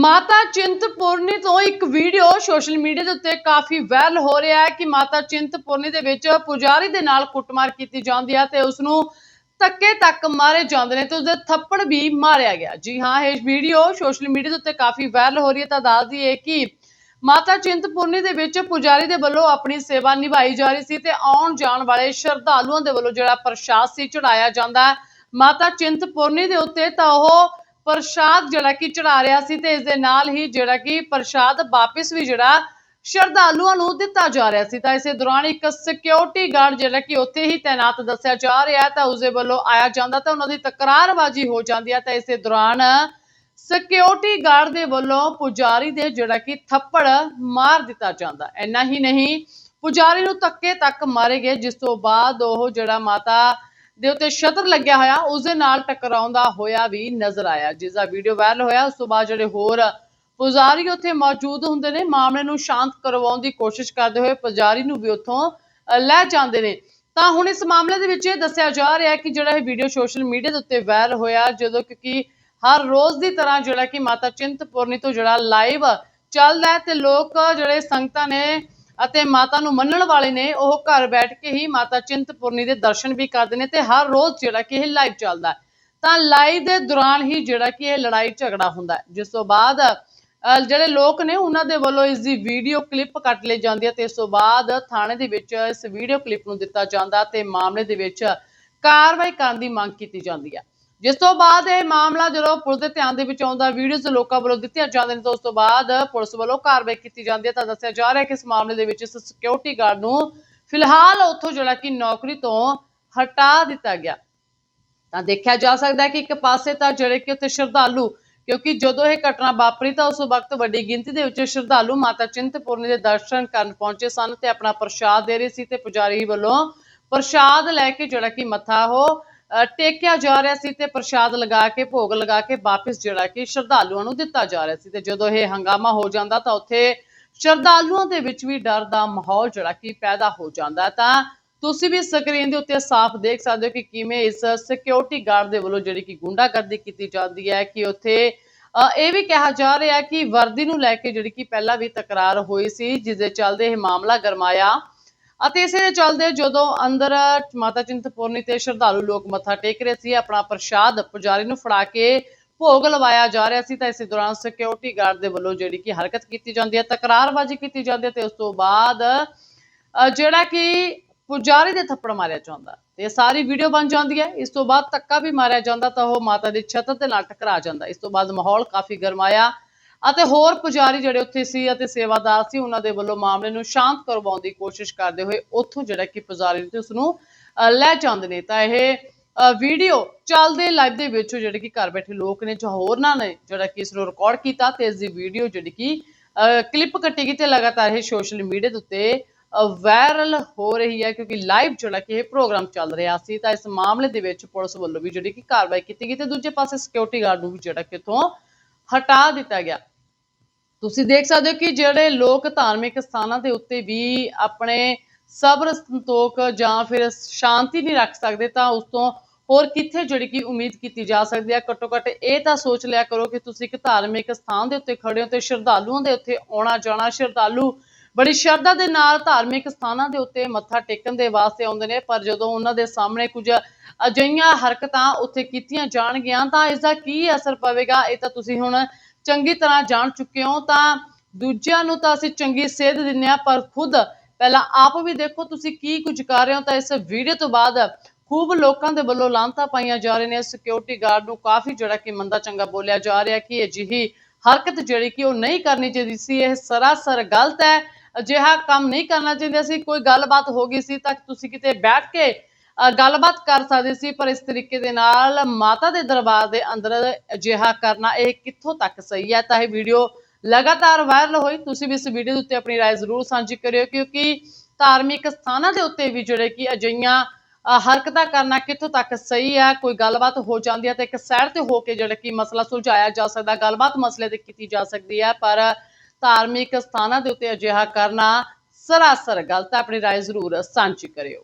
ਮਾਤਾ ਚਿੰਤਪੁਰਨੀ ਤੋਂ ਇੱਕ ਵੀਡੀਓ ਸੋਸ਼ਲ ਮੀਡੀਆ ਦੇ ਉੱਤੇ ਕਾਫੀ ਵਾਇਰਲ ਹੋ ਰਿਹਾ ਹੈ ਕਿ ਮਾਤਾ ਚਿੰਤਪੁਰਨੀ ਦੇ ਵਿੱਚ ਪੁਜਾਰੀ ਦੇ ਨਾਲ ਕੁੱਟਮਾਰ ਕੀਤੀ ਜਾਂਦੀ ਹੈ ਤੇ ਉਸ ਨੂੰ ਧੱਕੇ ਤੱਕ ਮਾਰੇ ਜਾਂਦੇ ਨੇ ਤੇ ਉਸਦੇ ਥੱਪੜ ਵੀ ਮਾਰਿਆ ਗਿਆ। ਜੀ ਹਾਂ, ਇਹ ਵੀਡੀਓ ਸੋਸ਼ਲ ਮੀਡੀਆ ਦੇ ਉੱਤੇ ਕਾਫੀ ਵਾਇਰਲ ਹੋ ਰਹੀ ਹੈ। ਤਾਂ ਦੱਸ ਦਈਏ ਕਿ ਮਾਤਾ ਚਿੰਤਪੁਰਨੀ ਦੇ ਵਿੱਚ ਪੁਜਾਰੀ ਦੇ ਵੱਲੋਂ ਆਪਣੀ ਸੇਵਾ ਨਿਭਾਈ ਜਾ ਰਹੀ ਸੀ ਤੇ ਆਉਣ ਜਾਣ ਵਾਲੇ ਸ਼ਰਧਾਲੂਆਂ ਦੇ ਵੱਲੋਂ ਜਿਹੜਾ ਪ੍ਰਸ਼ਾਦ ਸੀ ਚੜਾਇਆ ਜਾਂਦਾ ਹੈ। ਮਾਤਾ ਚਿੰਤਪੁਰਨੀ ਦੇ ਉੱਤੇ ਤਾਂ ਉਹ ਪ੍ਰਸ਼ਾਦ ਜਿਹੜਾ ਕਿ ਚੜਾ ਰਿਹਾ ਸੀ ਤੇ ਇਸ ਦੇ ਨਾਲ ਹੀ ਜਿਹੜਾ ਕਿ ਪ੍ਰਸ਼ਾਦ ਵਾਪਿਸ ਵੀ ਜਿਹੜਾ ਸ਼ਰਧਾਲੂਆਂ ਨੂੰ ਦਿੱਤਾ ਜਾ ਰਿਹਾ ਸੀ। ਤਾਂ ਇਸੇ ਦੌਰਾਨ ਇੱਕ ਸਿਕਿਉਰਿਟੀ ਗਾਰਡ ਜਿਹੜਾ ਕਿ ਉੱਥੇ ਹੀ ਤਾਇਨਾਤ ਦੱਸਿਆ ਜਾ ਰਿਹਾ ਹੈ ਤਾਂ ਉਸਦੇ ਵੱਲੋਂ ਆਇਆ ਜਾਂਦਾ ਤਾਂ ਉਹਨਾਂ ਦੀ ਤਕਰਾਰਬਾਜ਼ੀ ਹੋ ਜਾਂਦੀ ਹੈ। ਤਾਂ ਇਸੇ ਦੌਰਾਨ ਸਿਕਿਉਰਿਟੀ ਗਾਰਡ ਦੇ ਵੱਲੋਂ ਪੁਜਾਰੀ ਦੇ ਜਿਹੜਾ ਕਿ ਥੱਪੜ ਮਾਰ ਦਿੱਤਾ ਜਾਂਦਾ ਇੰਨਾ ਹੀ ਨਹੀਂ, ਪੁਜਾਰੀ ਨੂੰ ਧੱਕੇ ਤੱਕ ਮਾਰੇ ਗਏ, ਜਿਸ ਤੋਂ ਬਾਅਦ ਉਹ ਜਿਹੜਾ ਮਾਤਾ ਦੇ ਉੱਤੇ ਛਤਰ ਲੱਗਿਆ ਹੋਇਆ ਉਸ ਦੇ ਨਾਲ ਟਕਰਾਉਂਦਾ ਹੋਇਆ ਵੀ ਨਜ਼ਰ ਆਇਆ। ਜਿਸ ਦਾ ਵੀਡੀਓ ਵਾਇਰਲ ਹੋਇਆ, ਉਸ ਤੋਂ ਬਾਅਦ ਜਿਹੜੇ ਹੋਰ ਪੁਜਾਰੀ ਉੱਥੇ ਮੌਜੂਦ ਹੁੰਦੇ ਨੇ, ਮਾਮਲੇ ਨੂੰ ਸ਼ਾਂਤ ਕਰਵਾਉਣ ਦੀ ਕੋਸ਼ਿਸ਼ ਕਰਦੇ ਹੋਏ ਪੁਜਾਰੀ ਨੂੰ ਵੀ ਉੱਥੋਂ ਲੈ ਜਾਂਦੇ ਨੇ। ਤਾਂ ਹੁਣ ਇਸ ਮਾਮਲੇ ਦੇ ਵਿੱਚ ਇਹ ਦੱਸਿਆ ਜਾ ਰਿਹਾ ਹੈ ਕਿ ਜਿਹੜਾ ਇਹ ਵੀਡੀਓ ਸੋਸ਼ਲ ਮੀਡੀਆ ਦੇ ਉੱਤੇ ਵਾਇਰਲ ਹੋਇਆ, ਜਦੋਂ ਕਿਉਂਕਿ ਹਰ ਰੋਜ਼ ਦੀ ਤਰ੍ਹਾਂ ਜਿਹੜਾ ਕਿ ਮਾਤਾ ਚਿੰਤਪੁਰਨੀ ਤੋਂ ਜਿਹੜਾ ਲਾਈਵ ਚੱਲਦਾ ਹੈ ਤੇ ਲੋਕ ਜਿਹੜੇ ਸੰਗਤਾਂ ਨੇ ਅਤੇ ਮਾਤਾ ਨੂੰ ਮੰਨਣ ਵਾਲੇ ਨੇ ਉਹ ਘਰ ਬੈਠ ਕੇ ਹੀ ਮਾਤਾ ਚਿੰਤਪੁਰਨੀ ਦੇ ਦਰਸ਼ਨ ਵੀ ਕਰਦੇ ਨੇ ਤੇ ਹਰ ਰੋਜ਼ ਜਿਹੜਾ ਕਿ ਇਹ ਲਾਈਵ ਚੱਲਦਾ ਹੈ। ਤਾਂ ਲਾਈਵ ਦੇ ਦੌਰਾਨ ਹੀ ਜਿਹੜਾ ਕਿ ਇਹ ਲੜਾਈ ਝਗੜਾ ਹੁੰਦਾ ਹੈ। ਜਿਸ ਤੋਂ ਬਾਅਦ ਅਹ, ਜਿਹੜੇ ਲੋਕ ਨੇ ਉਹਨਾਂ ਦੇ ਵੱਲੋਂ ਇਸ ਦੀ ਵੀਡੀਓ ਕਲਿੱਪ ਕੱਟ ਲਈ ਜਾਂਦੀ ਹੈ ਤੇ ਇਸ ਤੋਂ ਬਾਅਦ ਥਾਣੇ ਦੇ ਵਿੱਚ ਇਸ ਵੀਡੀਓ ਕਲਿੱਪ ਨੂੰ ਦਿੱਤਾ ਜਾਂਦਾ ਤੇ ਮਾਮਲੇ ਦੇ ਵਿੱਚ ਕਾਰਵਾਈ ਕਰਨ ਦੀ ਮੰਗ ਕੀਤੀ ਜਾਂਦੀ ਹੈ। ਜਿਸ ਤੋਂ ਬਾਅਦ ਇਹ ਮਾਮਲਾ ਜਦੋਂ ਪੁਲਿਸ ਦੇ ਧਿਆਨ ਦੇ ਵਿੱਚ ਆਉਂਦਾ ਵੀਡੀਓਜ਼ ਲੋਕਾਂ ਵੱਲੋਂ ਦਿੱਤੀਆਂ ਜਾਂਦੀਆਂ ਨੇ, ਤਾਂ ਉਸ ਤੋਂ ਬਾਅਦ ਪੁਲਿਸ ਵੱਲੋਂ ਕਾਰਵਾਈ ਕੀਤੀ ਜਾਂਦੀ ਹੈ। ਤਾਂ ਦੱਸਿਆ ਜਾ ਰਿਹਾ ਹੈ ਕਿ ਇਸ ਮਾਮਲੇ ਦੇ ਵਿੱਚ ਇਸ ਸਿਕਿਉਰਿਟੀ ਗਾਰਡ ਨੂੰ ਫਿਲਹਾਲ ਉੱਥੋਂ ਜਿਹੜਾ ਕਿ ਨੌਕਰੀ ਤੋਂ ਹਟਾ ਦਿੱਤਾ ਗਿਆ। ਤਾਂ ਦੇਖਿਆ ਜਾ ਸਕਦਾ ਹੈ ਕਿ ਇੱਕ ਪਾਸੇ ਤਾਂ ਜਿਹੜੇ ਕਿ ਉੱਥੇ ਸ਼ਰਧਾਲੂ, ਕਿਉਂਕਿ ਜਦੋਂ ਇਹ ਘਟਨਾ ਵਾਪਰੀ ਤਾਂ ਉਸ ਵਕਤ ਵੱਡੀ ਗਿਣਤੀ ਦੇ ਵਿੱਚ ਸ਼ਰਧਾਲੂ ਮਾਤਾ ਚਿੰਤਪੁਰਨੀ ਦੇ ਦਰਸ਼ਨ ਕਰਨ ਪਹੁੰਚੇ ਸਨ ਤੇ ਆਪਣਾ ਪ੍ਰਸ਼ਾਦ ਦੇ ਰਹੇ ਸੀ ਤੇ ਪੁਜਾਰੀ ਵੱਲੋਂ ਪ੍ਰਸ਼ਾਦ ਲੈ ਕੇ ਜਿਹੜਾ ਕਿ ਮੱਥਾ ਉਹ ਟੇਕਿਆ ਜਾ ਰਿਹਾ ਸੀ ਤੇ ਪ੍ਰਸ਼ਾਦ ਲਗਾ ਕੇ ਭੋਗ ਲਗਾ ਕੇ ਵਾਪਿਸ ਜਿਹੜਾ ਕਿ ਸ਼ਰਧਾਲੂਆਂ ਨੂੰ ਦਿੱਤਾ ਜਾ ਰਿਹਾ ਸੀ ਤੇ ਜਦੋਂ ਇਹ ਹੰਗਾਮਾ ਹੋ ਜਾਂਦਾ ਤਾਂ ਉੱਥੇ ਸ਼ਰਧਾਲੂਆਂ ਦੇ ਵਿੱਚ ਵੀ ਡਰ ਦਾ ਮਾਹੌਲ ਜਿਹੜਾ ਕਿ ਪੈਦਾ ਹੋ ਜਾਂਦਾ ਤਾਂ ਤੁਸੀਂ ਵੀ ਸਕਰੀਨ ਦੇ ਉੱਤੇ ਸਾਫ਼ ਦੇਖ ਸਕਦੇ ਹੋ ਕਿ ਕਿਵੇਂ ਇਸ ਸਿਕਿਉਰਿਟੀ ਗਾਰਡ ਦੇ ਵੱਲੋਂ ਜਿਹੜੀ ਕਿ ਗੁੰਡਾਗਰਦੀ ਕੀਤੀ ਜਾਂਦੀ ਹੈ ਕਿ ਉੱਥੇ ਅ, ਇਹ ਵੀ ਕਿਹਾ ਜਾ ਰਿਹਾ ਕਿ ਵਰਦੀ ਨੂੰ ਲੈ ਕੇ ਜਿਹੜੀ ਕਿ ਪਹਿਲਾਂ ਵੀ ਤਕਰਾਰ ਹੋਈ ਸੀ ਜਿਸ ਦੇ ਚੱਲਦੇ ਇਹ ਮਾਮਲਾ ਗਰਮਾਇਆ ਅਤੇ ਇਸੇ ਦੇ ਚੱਲਦੇ ਜਦੋਂ ਅੰਦਰ ਮਾਤਾ ਚਿੰਤਪੁਰਨੀ ਤੇ ਸ਼ਰਧਾਲੂ ਲੋਕ ਮੱਥਾ ਟੇਕ ਰਹੇ ਸੀ, ਆਪਣਾ ਪ੍ਰਸ਼ਾਦ ਪੁਜਾਰੀ ਨੂੰ ਫੜਾ ਕੇ ਭੋਗ ਲਵਾਇਆ ਜਾ ਰਿਹਾ ਸੀ, ਤਾਂ ਇਸੇ ਦੌਰਾਨ ਸਿਕਿਉਰਿਟੀ ਗਾਰਡ ਦੇ ਵੱਲੋਂ ਜਿਹੜੀ ਕਿ ਹਰਕਤ ਕੀਤੀ ਜਾਂਦੀ ਹੈ, ਤਕਰਾਰਬਾਜ਼ੀ ਕੀਤੀ ਜਾਂਦੀ ਹੈ ਤੇ ਉਸ ਤੋਂ ਬਾਅਦ ਜਿਹੜਾ ਕਿ ਪੁਜਾਰੀ ਦੇ ਥੱਪੜ ਮਾਰਿਆ ਜਾਂਦਾ ਤੇ ਸਾਰੀ ਵੀਡੀਓ ਬਣ ਜਾਂਦੀ ਹੈ। ਇਸ ਤੋਂ ਬਾਅਦ ਧੱਕਾ ਵੀ ਮਾਰਿਆ ਜਾਂਦਾ ਤਾਂ ਉਹ ਮਾਤਾ ਦੀ ਛੱਤ ਤੇ ਨਾਲ ਟਕਰਾ ਜਾਂਦਾ ਇਸ ਤੋਂ ਬਾਅਦ ਮਾਹੌਲ ਕਾਫੀ ਗਰਮਾਇਆ ਅਤੇ ਹੋਰ ਪੁਜਾਰੀ ਜਿਹੜੇ ਉੱਥੇ ਸੀ ਅਤੇ ਸੇਵਾਦਾਰ ਸੀ, ਉਹਨਾਂ ਦੇ ਵੱਲੋਂ ਮਾਮਲੇ ਨੂੰ ਸ਼ਾਂਤ ਕਰਵਾਉਣ ਦੀ ਕੋਸ਼ਿਸ਼ ਕਰਦੇ ਹੋਏ ਉੱਥੋਂ ਜਿਹੜਾ ਕਿ ਪੁਜਾਰੀ ਤੇ ਉਸ ਨੂੰ ਲੈ ਜਾਂਦੇ ਨੇ। ਤਾਂ ਇਹ ਵੀਡੀਓ ਚੱਲਦੇ ਲਾਈਵ ਦੇ ਵਿੱਚ ਜਿਹੜੇ ਕਿ ਘਰ ਬੈਠੇ ਲੋਕ ਨੇ ਜਾਂ ਹੋਰਨਾਂ ਨੇ ਜਿਹੜਾ ਕਿ ਇਸ ਨੂੰ ਰਿਕਾਰਡ ਕੀਤਾ ਤੇ ਇਸ ਦੀ ਵੀਡੀਓ ਜਿਹੜੀ ਕਿ ਕਲਿੱਪ ਕੱਟੀ ਗਈ ਤੇ ਲਗਾਤਾਰ ਇਹ ਸੋਸ਼ਲ ਮੀਡੀਆ ਦੇ ਉੱਤੇ ਵਾਇਰਲ ਹੋ ਰਹੀ ਹੈ ਕਿਉਂਕਿ ਲਾਈਵ ਜਿਹੜਾ ਕਿ ਇਹ ਪ੍ਰੋਗਰਾਮ ਚੱਲ ਰਿਹਾ ਸੀ। ਤਾਂ ਇਸ ਮਾਮਲੇ ਦੇ ਵਿੱਚ ਪੁਲਿਸ ਵੱਲੋਂ ਵੀ ਜਿਹੜੀ ਕਿ ਕਾਰਵਾਈ ਕੀਤੀ ਗਈ ਤੇ ਦੂਜੇ ਪਾਸੇ ਸਿਕਿਉਰਿਟੀ ਗਾਰਡ ਨੂੰ ਵੀ ਜਿਹੜਾ ਕਿ ਇੱਥੋਂ ਹਟਾ ਦਿੱਤਾ ਗਿਆ। ਤੁਸੀਂ ਦੇਖ ਸਕਦੇ ਹੋ ਕਿ ਜਿਹੜੇ ਲੋਕ ਧਾਰਮਿਕ ਸਥਾਨਾਂ ਦੇ ਉੱਤੇ ਵੀ ਆਪਣੇ ਸਬਰ ਸੰਤੋਖ ਜਾਂ ਫਿਰ ਸ਼ਾਂਤੀ ਨਹੀਂ ਰੱਖ ਸਕਦੇ ਤਾਂ ਉਸ ਤੋਂ ਹੋਰ ਕਿੱਥੇ ਜਿਹੜੀ ਕਿ ਉਮੀਦ ਕੀਤੀ ਜਾ ਸਕਦੀ ਹੈ? ਘੱਟੋ ਘੱਟ ਇਹ ਤਾਂ ਸੋਚ ਲਿਆ ਕਰੋ ਕਿ ਤੁਸੀਂ ਇੱਕ ਧਾਰਮਿਕ ਸਥਾਨ ਦੇ ਉੱਤੇ ਖੜੇ ਹੋ ਤੇ ਸ਼ਰਧਾਲੂਆਂ ਦੇ ਉੱਤੇ ਆਉਣਾ ਜਾਣਾ, ਸ਼ਰਧਾਲੂ ਬੜੀ ਸ਼ਰਧਾ ਦੇ ਨਾਲ ਧਾਰਮਿਕ ਸਥਾਨਾਂ ਦੇ ਉੱਤੇ ਮੱਥਾ ਟੇਕਣ ਦੇ ਵਾਸਤੇ ਆਉਂਦੇ ਨੇ, ਪਰ ਜਦੋਂ ਉਹਨਾਂ ਦੇ ਸਾਹਮਣੇ ਕੁਝ ਅਜਿਹੀਆਂ ਹਰਕਤਾਂ ਉੱਥੇ ਕੀਤੀਆਂ ਜਾਣਗੀਆਂ ਤਾਂ ਇਸ ਦਾ ਕੀ ਅਸਰ ਪਵੇਗਾ? ਇਹ ਤਾਂ ਤੁਸੀਂ ਹੁਣ ਚੰਗੀ ਤਰ੍ਹਾਂ ਜਾਣ ਚੁੱਕੇ ਹੋ ਤਾਂ ਦੂਜਿਆਂ ਨੂੰ ਤਾਂ ਅਸੀਂ ਚੰਗੀ ਸੇਧ ਦਿੰਦੇ ਹਾਂ, ਪਰ ਖੁਦ ਪਹਿਲਾਂ ਆਪ ਵੀ ਦੇਖੋ ਤੁਸੀਂ ਕੀ ਕੁਝ ਕਰ ਰਹੇ ਹੋ ਤਾਂ ਇਸ ਵੀਡੀਓ ਤੋਂ ਬਾਅਦ ਖੂਬ ਲੋਕਾਂ ਦੇ ਵੱਲੋਂ ਲਾਂਤਾ ਪਾਈਆਂ ਜਾ ਰਹੀਆਂ ਨੇ। ਸਿਕਿਉਰਿਟੀ ਗਾਰਡ ਨੂੰ ਕਾਫੀ ਜਿਹੜਾ ਕਿ ਮੰਦਾ ਚੰਗਾ ਬੋਲਿਆ ਜਾ ਰਿਹਾ ਕਿ ਅਜਿਹੀ ਹਰਕਤ ਜਿਹੜੀ ਕਿ ਉਹ ਨਹੀਂ ਕਰਨੀ ਚਾਹੀਦੀ ਸੀ, ਇਹ ਸਰਾਸਰ ਗਲਤ ਹੈ। ਅਜਿਹਾ ਕੰਮ ਨਹੀਂ ਕਰਨਾ ਚਾਹੀਦਾ ਸੀ। ਕੋਈ ਗੱਲਬਾਤ ਹੋ ਗਈ ਸੀ ਤਾਂ ਤੁਸੀਂ ਕਿਤੇ ਬੈਠ ਕੇ ਗੱਲਬਾਤ ਕਰ ਸਕਦੇ ਸੀ ਪਰ ਇਸ ਤਰੀਕੇ ਦੇ ਨਾਲ ਮਾਤਾ ਦੇ ਦਰਬਾਰ ਦੇ ਅੰਦਰ ਅਜਿਹਾ ਕਰਨਾ ਇਹ ਕਿੱਥੋਂ ਤੱਕ ਸਹੀ ਹੈ ਤਾਂ ਇਹ ਵੀਡੀਓ ਲਗਾਤਾਰ ਵਾਇਰਲ ਹੋਈ ਤੁਸੀਂ ਵੀ ਇਸ ਵੀਡੀਓ ਦੇ ਉੱਤੇ ਆਪਣੀ رائے ਜ਼ਰੂਰ ਸਾਂਝੀ ਕਰਿਓ ਕਿਉਂਕਿ ਧਾਰਮਿਕ ਸਥਾਨਾਂ ਦੇ ਉੱਤੇ ਵੀ ਜਿਹੜੇ ਕਿ ਅਜਿਹੀਆਂ ਅ, ਹਰਕਤਾਂ ਕਰਨਾ ਕਿੱਥੋਂ ਤੱਕ ਸਹੀ ਹੈ ਕੋਈ ਗੱਲਬਾਤ ਹੋ ਜਾਂਦੀ ਹੈ ਤਾਂ ਇੱਕ ਸਾਈਡ ਤੇ ਹੋ ਕੇ ਜਿਹੜਾ ਕਿ ਮਸਲਾ ਸੁਲਝਾਇਆ ਜਾ ਸਕਦਾ ਗੱਲਬਾਤ ਮਸਲੇ ਤੇ ਕੀਤੀ ਜਾ ਸਕਦੀ ਹੈ ਪਰ ਧਾਰਮਿਕ ਸਥਾਨਾਂ ਦੇ ਉੱਤੇ ਅਜਿਹਾ ਕਰਨਾ ਸਰਾਸਰ ਗਲਤ ਹੈ ਆਪਣੀ رائے ਜ਼ਰੂਰ ਸਾਂਝੀ ਕਰਿਓ